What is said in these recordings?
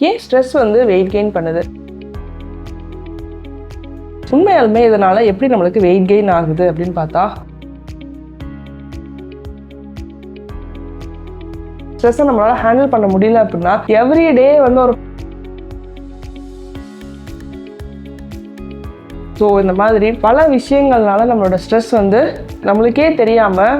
ஏன் ஸ்ட்ரெஸ் வந்து weight gain பண்ணுது? உண்மையாலுமே இதனால எப்படி நம்மளுக்கு வெயிட் கெயின் ஆகுது அப்படின்னு பார்த்தா ஸ்ட்ரெஸ்ஸை நம்மளால ஹேண்டில் பண்ண முடியல அப்படின்னா எவ்ரி டே வந்து ஒரு ஸோ இந்த மாதிரி பல விஷயங்கள்னால நம்மளோட ஸ்ட்ரெஸ் வந்து நம்மளுக்கே தெரியாமல்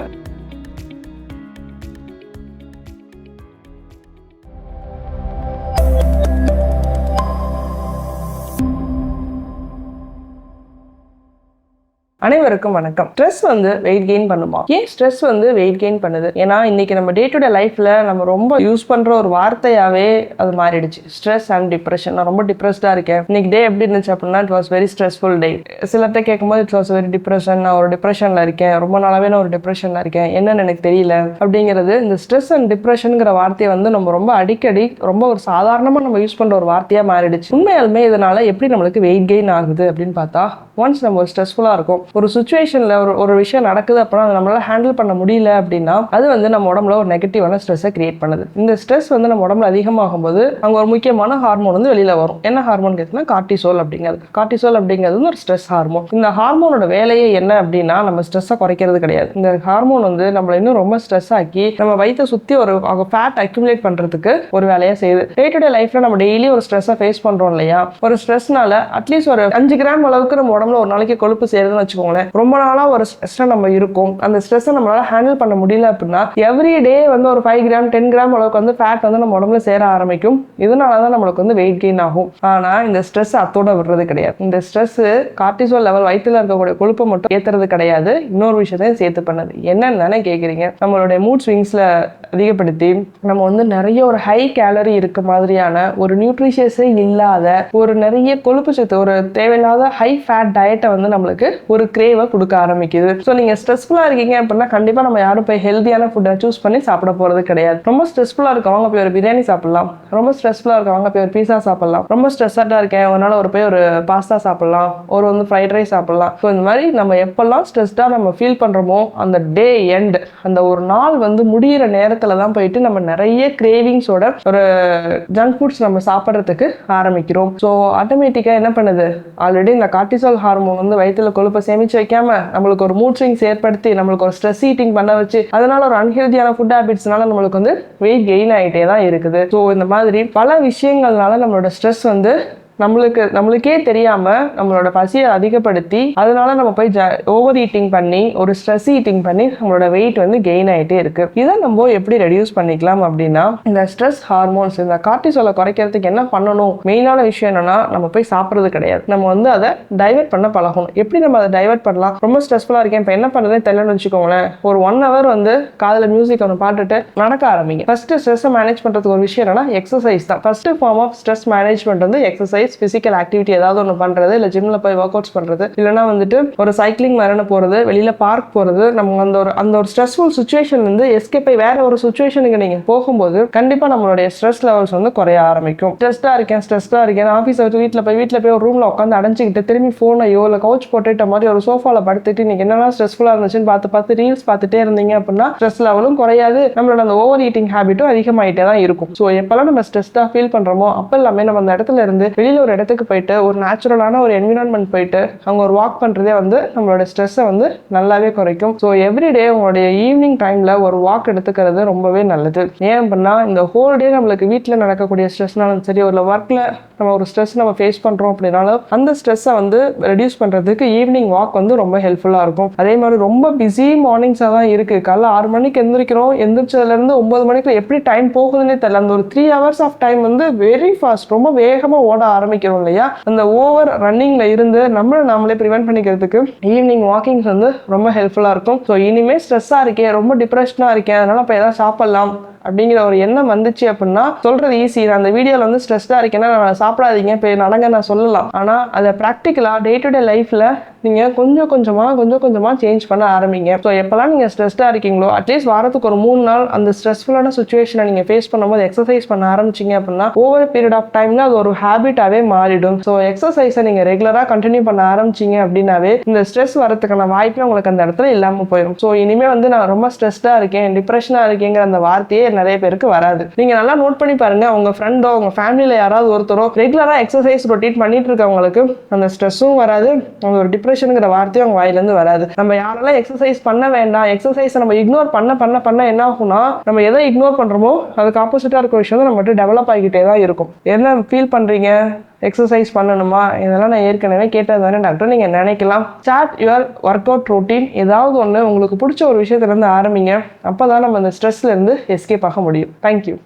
அனைவருக்கும் வணக்கம். ஸ்ட்ரெஸ் வந்து வெயிட் கெயின் பண்ணுமா? ஏன் ஸ்ட்ரெஸ் வந்து வெயிட் கெயின் பண்ணுது? ஏன்னா இன்னைக்கு நம்ம டே டு டே லைஃப்ல நம்ம ரொம்ப யூஸ் பண்ற ஒரு வார்த்தையாவே அது மாறிடுச்சு. ஸ்ட்ரெஸ் அண்ட் டிப்ரெஷன் நான் ரொம்ப டிப்ரெஸ்டா இருக்கேன். இன்னைக்கு டே எப்படி இருந்துச்சு அப்படின்னா it was very stressful day சிலர்கிட்ட கேட்கும்போது இட் வாஸ் வெரி டிப்ரெஷன் நான் ஒரு டிப்ரெஷன்ல இருக்கேன். ரொம்ப நாளாவே நான் ஒரு டிப்ரெஷன்ல இருக்கேன். என்னன்னு எனக்கு தெரியல. அப்படிங்கிறது இந்த ஸ்ட்ரெஸ் அண்ட் டிப்ரெஷனுங்கிற வார்த்தையை வந்து நம்ம ரொம்ப அடிக்கடி ரொம்ப ஒரு சாதாரணமா நம்ம யூஸ் பண்ற ஒரு வார்த்தையா மாறிடுச்சு. உண்மையாலுமே இதனால எப்படி நம்மளுக்கு வெயிட் கெயின் ஆகுது அப்படின்னு பார்த்தா ஒன்ஸ் நம்ம ஒரு ஸ்ட்ரெஸ்ஃபுல்லாக இருக்கும் ஒரு சுச்சுவேஷனில் ஒரு ஒரு விஷயம் நடக்குது அப்புறம் அதை நம்மளால ஹேண்டில் பண்ண முடியல அப்படின்னா அது வந்து நம்ம உடம்புல ஒரு நெகட்டிவான ஸ்ட்ரெஸ்ஸை கிரியேட் பண்ணுது. இந்த ஸ்ட்ரெஸ் வந்து நம்ம உடம்புல அதிகமாகும் போது அங்கே ஒரு முக்கியமான ஹார்மோன் வந்து வெளியில் வரும். என்ன ஹார்மோன் கேட்டிங்கன்னா கார்டிசோல் அப்படிங்கிறது. கார்டிசோல் அப்படிங்கிறது வந்து ஒரு ஸ்ட்ரெஸ் ஹார்மோன் இந்த ஹார்மோனோட வேலையே என்ன அப்படின்னா நம்ம ஸ்ட்ரெஸ்ஸை குறைக்கிறது கிடையாது. இந்த ஹார்மோன் வந்து நம்மளை இன்னும் ரொம்ப ஸ்ட்ரெஸ் ஆக்கி நம்ம வயிற்றை சுற்றி ஒரு ஃபேட் அக்யூமுலேட் பண்ணுறதுக்கு ஒரு வேலையை செய்யுது. டே டு டே லைஃப்பில் நம்ம டெய்லி ஒரு ஸ்ட்ரெஸ்ஸை ஃபேஸ் பண்ணுறோம் இல்லையா? ஒரு ஸ்ட்ரெஸ்னால அட்லீஸ்ட் ஒரு அஞ்சு கிராம் அளவுக்கு நம்ம உடம்புல ஒரு நாளைக்கு கொழுப்பு சேருதுன்னு வச்சுக்கோங்களேன். ரொம்ப நாளாக ஒரு ஸ்ட்ரெஸ்ஸை நம்ம இருக்கும். அந்த ஸ்ட்ரெஸ்ஸை நம்மளால ஹேண்டில் பண்ண முடியல அப்படின்னா எவ்ரி டே வந்து ஒரு ஃபைவ் கிராம் டென் கிராம் அளவுக்கு வந்து ஃபேட் வந்து நம்ம உடம்புல சேர ஆரம்பிக்கும். இதனால தான் நம்மளுக்கு வந்து வெயிட் கெயின் ஆகும். ஆனால் இந்த ஸ்ட்ரெஸ் அத்தோட விடுறது கிடையாது. இந்த ஸ்ட்ரெஸ் கார்டிசோல் லெவல் வயிற்றுல இருக்கக்கூடிய கொழுப்பை மட்டும் ஏற்றுறது கிடையாது. இன்னொரு விஷயத்தையும் சேர்த்து பண்ணுது. என்னன்னு தானே கேட்குறீங்க நம்மளுடைய மூட் ஸ்விங்ஸில் அதிகப்படுத்தி நம்ம வந்து நிறைய ஒரு ஹை கேலரி இருக்க மாதிரியான ஒரு நியூட்ரிஷியஸே இல்லாத ஒரு நிறைய கொழுப்பு சத்து ஒரு தேவையில்லாத ஹை ஃபேட் டயட்டை வந்து நம்மளுக்கு ஒரு கிரேவை கொடுக்க ஆரம்பிக்குது. ஸோ நீங்கள் ஸ்ட்ரெஸ்ஃபுல்லாக இருக்கீங்க அப்படின்னா கண்டிப்பாக நம்ம யாரும் போய் ஹெல்த்தியான ஃபுட்டை சூஸ் பண்ணி சாப்பிட போகிறது கிடையாது. ரொம்ப ஸ்ட்ரெஸ்ஃபுல்லாக இருக்கவங்க போய் ஒரு பிரியாணி சாப்பிடலாம். ரொம்ப ஸ்ட்ரெஸ்ஃபுல்லாக இருக்கவங்க போய் ஒரு பீஸா சாப்பிடலாம். ரொம்ப ஸ்ட்ரெஸ்ஸாக இருக்கேன். ஒரு நாள் ஒரு போய் ஒரு பாஸ்தா சாப்பிடலாம். ஒரு வந்து ஃப்ரைட் ரைஸ் சாப்பிடலாம். ஸோ இந்த மாதிரி நம்ம எப்பெல்லாம் ஸ்ட்ரெஸ்டாக நம்ம ஃபீல் பண்ணுறோமோ அந்த டே எண்ட் அந்த ஒரு நாள் வந்து முடியிற நேரத்தில் தான் போயிட்டு நம்ம நிறைய கிரேவிங்ஸோட ஒரு ஜங்க் ஃபுட்ஸ் நம்ம சாப்பிட்றதுக்கு ஆரம்பிக்கிறோம். ஸோ ஆட்டோமேட்டிக்காக என்ன பண்ணுது? ஆல்ரெடி இந்த கார்டிசால் ஹார்மோன் வந்து வயிற்றில் கொழுப்பை சேமிச்சு வைக்காம நம்மளுக்கு ஒரு மூட் ஸ்விங்ஸ் ஏற்படுத்தி நம்மளுக்கு ஒரு ஸ்ட்ரெஸ் ஈட்டிங் பண்ண வச்சு அதனால ஒரு அன்ஹெல்தியான ஃபுட் ஹேபிட்ஸ்னால நம்மளுக்கு வந்து வெயிட் கெயின் ஆகிட்டே தான் இருக்குது. ஸோ இந்த மாதிரி பல விஷயங்கள்னால நம்மளோட ஸ்ட்ரெஸ் வந்து நம்மளுக்கு நம்மளுக்கே தெரியாம நம்மளோட பசியை அதிகப்படுத்தி அதனால நம்ம போய் ஓவர் ஈட்டிங் பண்ணி ஒரு ஸ்ட்ரெஸ் ஈட்டிங் பண்ணி நம்மளோட வெயிட் வந்து கெயின் ஆகிட்டே இருக்கு. இதை நம்ம எப்படி ரெடியூஸ் பண்ணிக்கலாம் அப்படின்னா இந்த ஸ்ட்ரெஸ் ஹார்மோன்ஸ் இந்த கார்டிசோலை குறைக்கிறதுக்கு என்ன பண்ணணும்? மெயினான விஷயம் என்னன்னா நம்ம போய் சாப்பிட்றது கிடையாது. நம்ம வந்து அதை டைவர்ட் பண்ண பழகணும். எப்படி நம்ம அதை டைவர்ட் பண்ணலாம்? ரொம்ப ஸ்ட்ரெஸ்ஃபுல்லாக இருக்கேன். இப்போ என்ன பண்ணுறதுன்னு தெரியலன்னு வச்சுக்கோங்களேன். ஒரு ஒன் ஹவர் வந்து காதில் மியூசிக் ஒன்று பாட்டுட்டு நடக்க ஆரம்பிங்க. ஃபர்ஸ்ட் ஸ்ட்ரெஸ்ஸை மேனேஜ் பண்ணுறதுக்கு ஒரு விஷயம் என்னன்னா எக்ஸசைஸ் தான். First form of stress management வந்து எக்ஸசைஸ் ஃபிசிக்கல் ஆக்டிவிட்டி ஏதாவது ஒன்று பண்ணுறது இல்லை ஜிம்மில் போய் ஒர்க் அவுட்ஸ் பண்ணுறது இல்லைனா வந்துட்டு ஒரு சைக்கிளிங் மரண போகிறது வெளியில் பார்க் போகிறது நம்ம அந்த ஒரு அந்த ஒரு ஸ்ட்ரெஸ்ஃபுல் சுச்சுவேஷன் வந்து எஸ்கேப் வேற ஒரு சுச்சுவேஷனுக்கு நீங்கள் போகும்போது கண்டிப்பாக நம்மளுடைய ஸ்ட்ரெஸ் லெவல்ஸ் வந்து குறைய ஆரம்பிக்கும். ஸ்ட்ரெஸ்டாக இருக்கேன் ஸ்ட்ரெஸ்டாக இருக்கேன் ஆஃபீஸை விட்டு வீட்டில் போய் வீட்டில் போய் ஒரு ரூமில் உட்காந்து அடைஞ்சிக்கிட்டு திரும்பி ஃபோனையோ இல்லை கவுச் போட்டுட்ட மாதிரி ஒரு சோஃபாவில் படுத்துட்டு இன்னைக்கு என்னெல்லாம் ஸ்ட்ரெஸ்ஃபுல்லாக இருந்துச்சுன்னு பார்த்து பார்த்து ரீல்ஸ் பார்த்துட்டே இருந்தீங்க அப்படின்னா ஸ்ட்ரெஸ் லெவலும் குறையாது. நம்மளோட அந்த ஓவர் ஈட்டிங் ஹேபிட்டும் அதிகமாயிட்டே தான் இருக்கும். ஸோ எப்போல்லாம் நம்ம ஸ்ட்ரெஸ்டாக ஃபீல் பண்ணுறோமோ அப்போ எல்லாமே நம்ம அந்த இடத்துல இருந்து வெளியில் ஒரு இடத்துக்கு போயிட்டு ஒரு நேச்சுரலான ஒரு என்விரான்மெண்ட் போயிட்டு அங்கே ஒரு வாக் பண்ணுறதே வந்து நம்மளோட ஸ்ட்ரெஸ்ஸை வந்து நல்லாவே குறைக்கும். ஸோ எவ்ரிடே உங்களுடைய ஈவினிங் டைமில் ஒரு வாக் எடுத்துக்கிறது ரொம்பவே நல்லது. ஏன் அப்படின்னா இந்த ஹோல் டே நம்மளுக்கு வீட்டில் நடக்கக்கூடிய ஸ்ட்ரெஸ்னாலும் சரி ஒரு ஒர்க்கில் நம்ம ஒரு ஸ்ட்ரெஸ் நம்ம ஃபேஸ் பண்ணுறோம் அப்படின்னாலும் அந்த ஸ்ட்ரெஸ்ஸை வந்து ரெடியூஸ் பண்ணுறதுக்கு ஈவினிங் வாக் வந்து ரொம்ப ஹெல்ப்ஃபுல்லாக இருக்கும். அதே மாதிரி ரொம்ப பிஸி மார்னிங்ஸாக தான் இருக்குது காலைல ஆறு மணிக்கு எந்திரிக்கிறோம் எந்திரிச்சதுலேருந்து ஒம்பது மணிக்கு எப்படி டைம் போகுதுன்னே தெரியல. அந்த ஒரு த்ரீ ஹவர்ஸ் ஆஃப் டைம் வந்து வெரி ஃபாஸ்ட் ரொம்ப வேகமாக ஓட ஆரம்பிக்கிறோம் இல்லையா? அந்த ஓவர் ரன்னிங்ல இருந்து நம்மளை நாமளே ப்ரிவென்ட் பண்ணிக்கிறதுக்கு ஈவினிங் வாக்கிங்ஸ் வந்து ரொம்ப ஹெல்ப்ஃபுல்லாக இருக்கும். ஸோ இனிமேல் ஸ்ட்ரெஸ்ஸாக இருக்கேன் ரொம்ப டிப்ரெஷனாக இருக்கேன் அதனால இப்போ எதாவது சாப்பிடலாம் அப்படிங்கிற ஒரு எண்ணம் வந்துச்சு அப்படின்னா சொல்றது ஈஸி நான் அந்த வீடியோவில் வந்து ஸ்ட்ரெஸ்டாக இருக்கேன்னா நான் சாப்பிடாதீங்க இப்போ நடங்க நான் சொல்லலாம். ஆனால் அதை ப்ராக்டிக்கலாக டே டு டே லைஃப்பில் நீங்கள் கொஞ்சம் கொஞ்சமாக கொஞ்சம் கொஞ்சமாக சேஞ்ச் பண்ண ஆரம்பிங்க. ஸோ எப்போல்லாம் நீங்கள் ஸ்ட்ரெஸ்டாக இருக்கீங்களோ அட்லீஸ்ட் வாரத்துக்கு ஒரு மூணு நாள் அந்த ஸ்ட்ரெஸ்ஃபுல்லான சுச்சுவேஷனை நீங்கள் ஃபேஸ் பண்ணும்போது எக்ஸசைஸ் பண்ண ஆரம்பிச்சிங்க அப்படின்னா ஓவர் பீரியட் ஆஃப் டைமில் அது ஒரு ஹேபிட்டாகவே மாறிடும். ஸோ எக்ஸசைஸை நீங்கள் ரெகுலராக கண்டினியூ பண்ண ஆரம்பிச்சிங்க அப்படின்னாவே இந்த ஸ்ட்ரெஸ் வரதுக்கான வாய்ப்பே உங்களுக்கு அந்த இடத்துல இல்லாமல் போயிடும் ஸோ இனிமேல் வந்து நான் ரொம்ப ஸ்ட்ரெஸ்டாக இருக்கேன் டிப்ரெஷனாக இருக்கேங்கிற அந்த வார்த்தையே நிறைய பேருக்கு வராது. நீங்கள் நல்லா நோட் பண்ணி பாருங்கள் உங்கள் ஃப்ரெண்டோ உங்கள் ஃபேமிலியில் யாராவது ஒருத்தரோ ரெகுலராக எக்ஸசைஸ் ரொட்டீன் பண்ணிட்டு இருக்கவங்களுக்கு அந்த ஸ்ட்ரெஸ்ஸும் வராது. அந்த ஒரு டிப்ரெஷனுங்கிற வார்த்தையும் அவங்க வாயிலேருந்து வராது. நம்ம யாரெல்லாம் எக்ஸசைஸ் பண்ண வேண்டாம் எக்ஸசைஸ் நம்ம இக்னோர் பண்ண பண்ண பண்ண என்ன ஆகும்னா நம்ம எதை இக்னோர் பண்ணுறோமோ அதுக்கு ஆப்போசிட்டாக இருக்க விஷயம் நம்ம நம்மகிட்ட டெவலப் ஆகிக்கிட்டே தான் இருக்கும். என்ன ஃபீல் பண்ணுறீங்க எக்ஸசைஸ் பண்ணணுமா? இதெல்லாம் நான் ஏற்கனவே கேட்டது தானே டாக்டர் நீங்கள் நினைக்கலாம். Start your workout routine ஏதாவது ஒன்று உங்களுக்கு பிடிச்ச ஒரு விஷயத்துலேருந்து ஆரம்பிங்க. அப்போ தான் நம்ம அந்த ஸ்ட்ரெஸ்லேருந்து எஸ்கேப் ஆக முடியும். தேங்க்யூ